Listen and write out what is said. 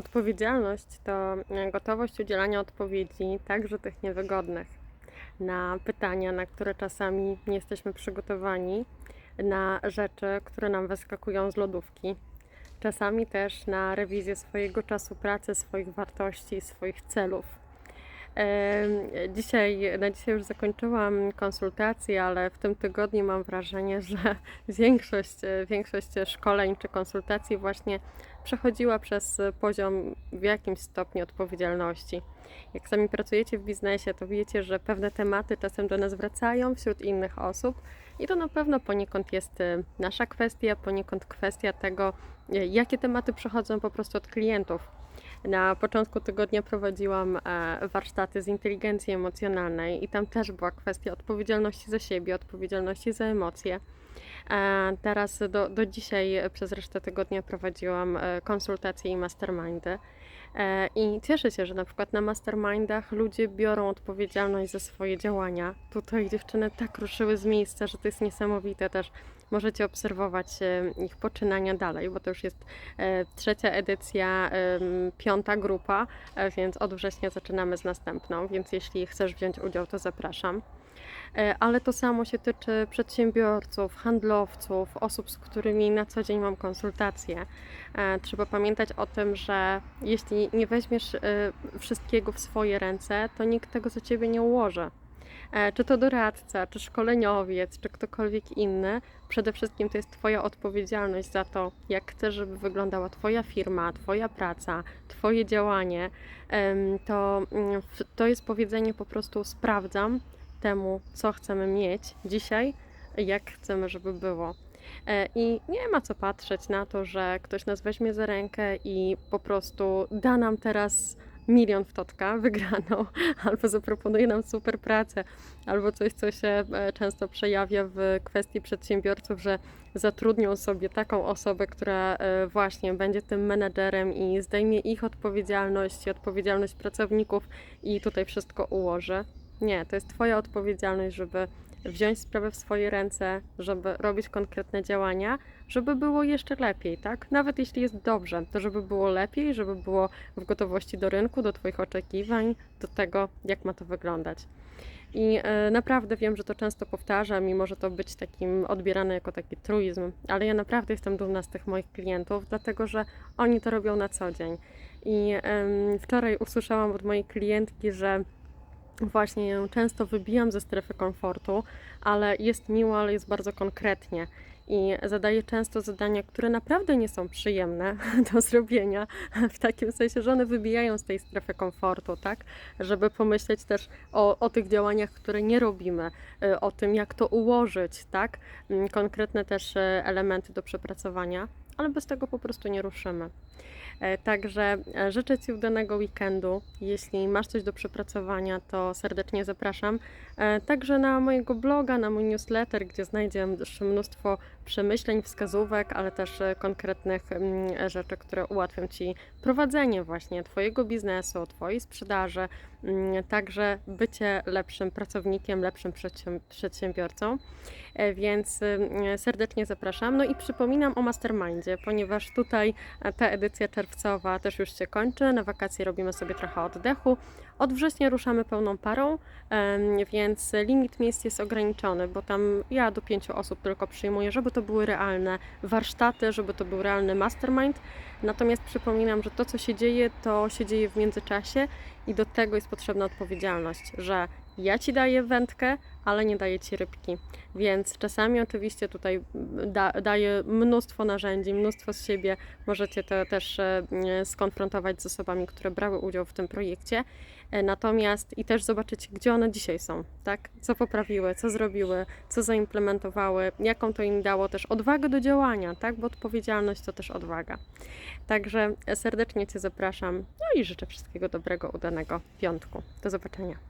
Odpowiedzialność to e, gotowość udzielania odpowiedzi, także tych niewygodnych, na pytania, na które czasami nie jesteśmy przygotowani, na rzeczy, które nam wyskakują z lodówki, czasami też na rewizję swojego czasu pracy, swoich wartości, swoich celów. Dzisiaj, na dzisiaj już zakończyłam konsultacje, ale w tym tygodniu mam wrażenie, że większość, większość szkoleń czy konsultacji właśnie przechodziła przez poziom w jakimś stopniu odpowiedzialności. Jak sami pracujecie w biznesie, to wiecie, że pewne tematy czasem do nas wracają wśród innych osób i to na pewno poniekąd jest e, nasza kwestia, poniekąd kwestia tego, e, jakie tematy przychodzą po prostu od klientów. Na początku tygodnia prowadziłam e, warsztaty z inteligencji emocjonalnej i tam też była kwestia odpowiedzialności za siebie, odpowiedzialności za emocje. E, Teraz do, do dzisiaj przez resztę tygodnia prowadziłam e, konsultacje i mastermindy. E, I cieszę się, że na przykład na mastermindach ludzie biorą odpowiedzialność za swoje działania. Tutaj dziewczyny tak ruszyły z miejsca, że to jest niesamowite też. Możecie obserwować e, ich poczynania dalej, bo to już jest e, trzecia edycja, piąta grupa, więc od września zaczynamy z następną, więc jeśli chcesz wziąć udział, to zapraszam. E, Ale to samo się tyczy przedsiębiorców, handlowców, osób, z którymi na co dzień mam konsultacje. E, Trzeba pamiętać o tym, że jeśli nie weźmiesz e, wszystkiego w swoje ręce, to nikt tego za ciebie nie ułoży. Czy to doradca, czy szkoleniowiec, czy ktokolwiek inny, przede wszystkim to jest Twoja odpowiedzialność za to, jak chcesz, żeby wyglądała Twoja firma, Twoja praca, Twoje działanie. To, mm, to jest powiedzenie po prostu sprawdzam temu, co chcemy mieć dzisiaj, jak chcemy, żeby było. E, I nie ma co patrzeć na to, że ktoś nas weźmie za rękę i po prostu da nam teraz milion w totka, wygraną, albo zaproponuje nam super pracę, albo coś, co się e, często przejawia w kwestii przedsiębiorców, że zatrudnią sobie taką osobę, która e, właśnie będzie tym menedżerem i zdejmie ich odpowiedzialność odpowiedzialność pracowników i tutaj wszystko ułoży. Nie, to jest Twoja odpowiedzialność, żeby wziąć sprawę w swoje ręce, żeby robić konkretne działania, żeby było jeszcze lepiej, tak? Nawet jeśli jest dobrze, to żeby było lepiej, żeby było w gotowości do rynku, do Twoich oczekiwań, do tego, jak ma to wyglądać. I e, naprawdę wiem, że to często powtarzam i może to być takim odbierane jako taki truizm, ale ja naprawdę jestem dumna z tych moich klientów, dlatego że oni to robią na co dzień. I wczoraj usłyszałam od mojej klientki, że właśnie ją często wybijam ze strefy komfortu, ale jest miło, ale jest bardzo konkretnie. I zadaję często zadania, które naprawdę nie są przyjemne do zrobienia, w takim sensie, że one wybijają z tej strefy komfortu, tak? Żeby pomyśleć też o, o tych działaniach, które nie robimy, y, o tym, jak to ułożyć, tak? Mm, Konkretne też y, elementy do przepracowania, ale bez tego po prostu nie ruszymy. E, Także e, życzę Ci udanego weekendu. Jeśli masz coś do przepracowania, to serdecznie zapraszam. E, Także na mojego bloga, na mój newsletter, gdzie znajdziesz mnóstwo przemyśleń, wskazówek, ale też konkretnych mm, rzeczy, które ułatwią Ci prowadzenie właśnie Twojego biznesu, Twojej sprzedaży, mm, także bycie lepszym pracownikiem, lepszym przedsięb- przedsiębiorcą. Więc mm, serdecznie zapraszam. No i przypominam o Mastermindzie, ponieważ tutaj ta edycja czerwcowa też już się kończy. Na wakacje robimy sobie trochę oddechu. Od września ruszamy pełną parą, więc limit miejsc jest ograniczony, bo tam ja do pięciu osób tylko przyjmuję, żeby to były realne warsztaty, żeby to był realny mastermind. Natomiast przypominam, że to, co się dzieje, to się dzieje w międzyczasie i do tego jest potrzebna odpowiedzialność, że ja ci daję wędkę, ale nie daję ci rybki. Więc czasami oczywiście tutaj da, daję mnóstwo narzędzi, mnóstwo z siebie. Możecie to też e, skonfrontować z osobami, które brały udział w tym projekcie. E, Natomiast i też zobaczyć, gdzie one dzisiaj są, tak? Co poprawiły, co zrobiły, co zaimplementowały, jaką to im dało też odwagę do działania, tak? Bo odpowiedzialność to też odwaga. Także serdecznie Cię zapraszam. No i życzę wszystkiego dobrego, udanego piątku. Do zobaczenia.